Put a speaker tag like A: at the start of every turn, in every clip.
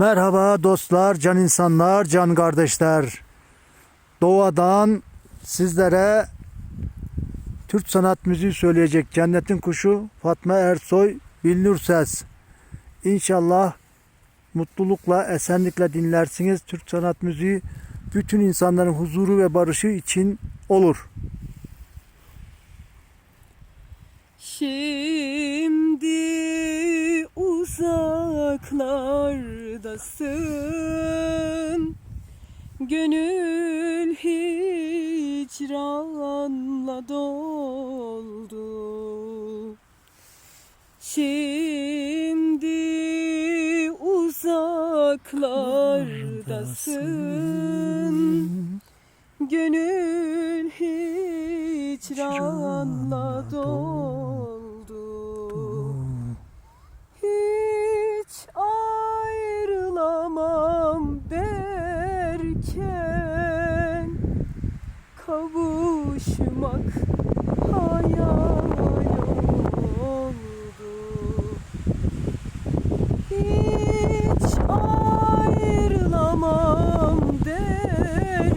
A: Merhaba dostlar, can insanlar, can kardeşler. Doğadan sizlere Türk sanat müziği söyleyecek Cennetin Kuşu Fatma Ersoy Bilnur Ses. İnşallah mutlulukla, esenlikle dinlersiniz. Türk sanat müziği bütün insanların huzuru ve barışı için olur.
B: Şimdi uzaklardasın. Gönül hicranla doldu. Şimdi uzaklardasın. Gönül hicranla doldu Kavuşmak hayal oldu hiç ayrılamam derken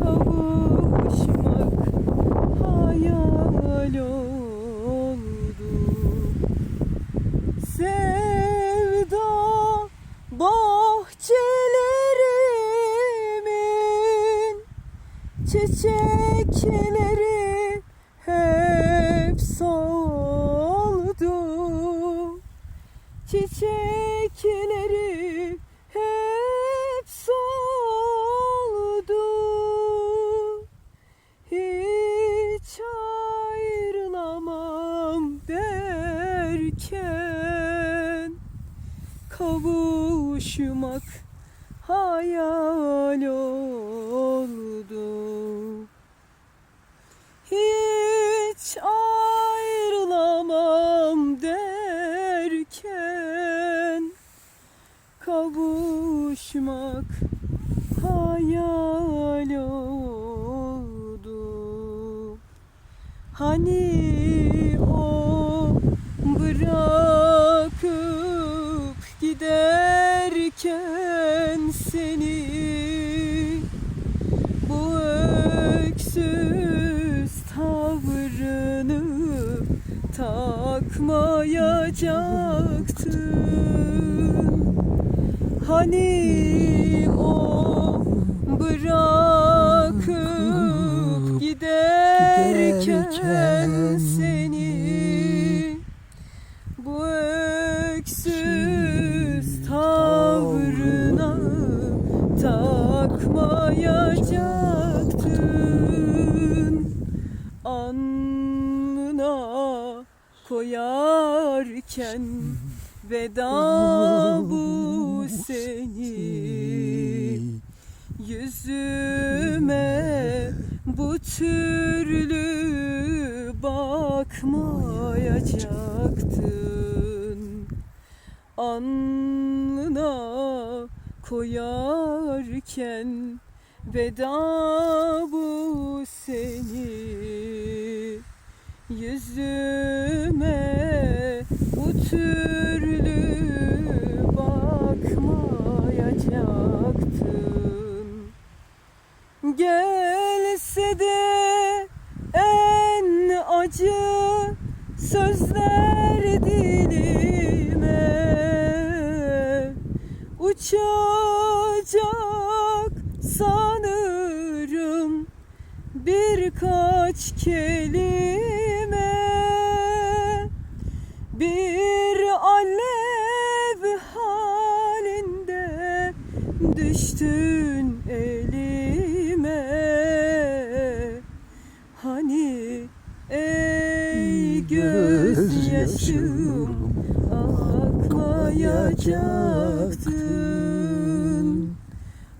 B: kavuşmak hayal oldu sevda bahçelerimin çiçekleri hep soldu. Çiçekleri hep soldu. Hiç ayrılamam derken Kavuşmak hayal oldu hiç ayrılamam derken kavuşmak hayal oldu. Hani o bırakıp giderken seni bu öksüz takmayacaktın Hani o bırakıp giderken seni bu öksüz tavrına takmayacaktın koyarken veda bu seni Yüzüme bu türlü bakmayacaktın. Alnına koyarken veda bu seni. Yüzüme Gelse de en acı sözler dilime. Uçacak sanırım birkaç kelime. Bir alev halinde düştün elime Hani ey gözyaşım akmayacaktın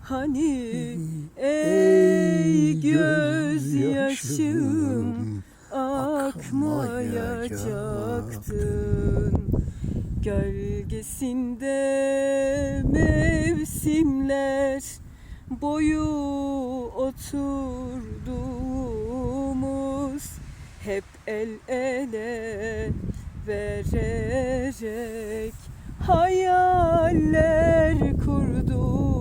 B: Hani ey gözyaşım akmayacaktın. Gölgesinde mevsimler boyu oturduğumuz hep el ele vererek hayaller kurduğumuz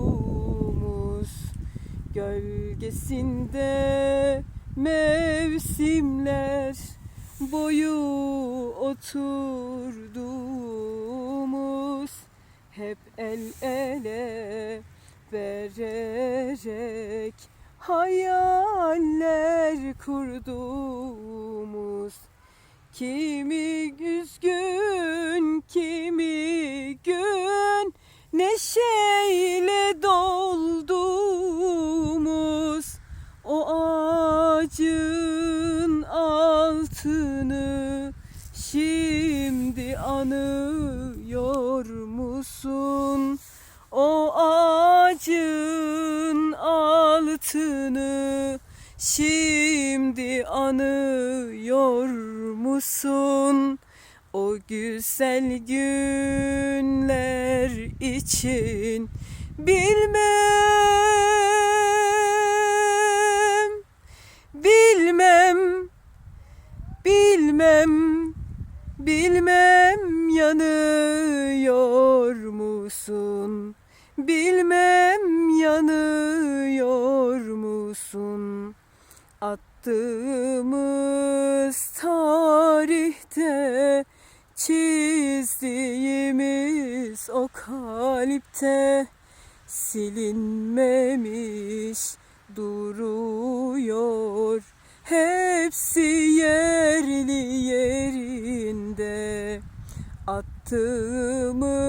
B: gölgesinde mevsimler boyu oturduğumuz hep el ele vererek hayaller kurduğumuz. Kimi üzgün kimi gün neşeyle dolduğumuz. O ağacın altını şimdi anıyor şimdi anıyor musun? O güzel günler için bilmem, bilmem, bilmem, bilmem yanıyor musun? Bilmem yanıyor musun? Attığımız tarihte çizdiğimiz o kalpte silinmemiş duruyor. Hepsi yerli yerinde attığımız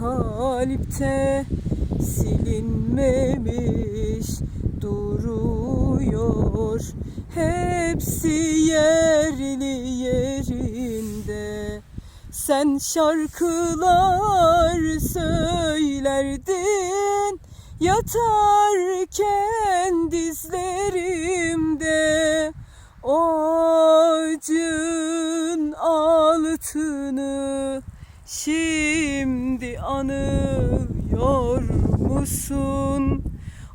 B: kalpte silinmemiş duruyor. Hepsi yerli yerinde. Sen şarkılar söylerdin yatarken dizlerimde. O ağacın altını şimdi anıyor musun?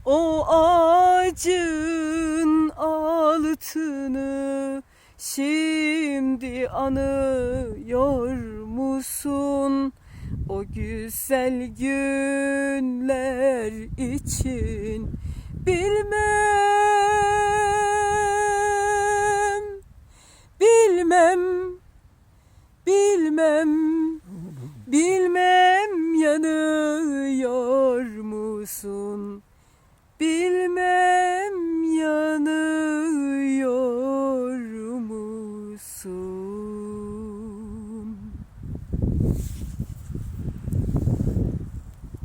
B: O ağacın altını şimdi anıyor musun? O güzel günler için bilmem, bilmem, bilmem? Bilmem yanıyor musun?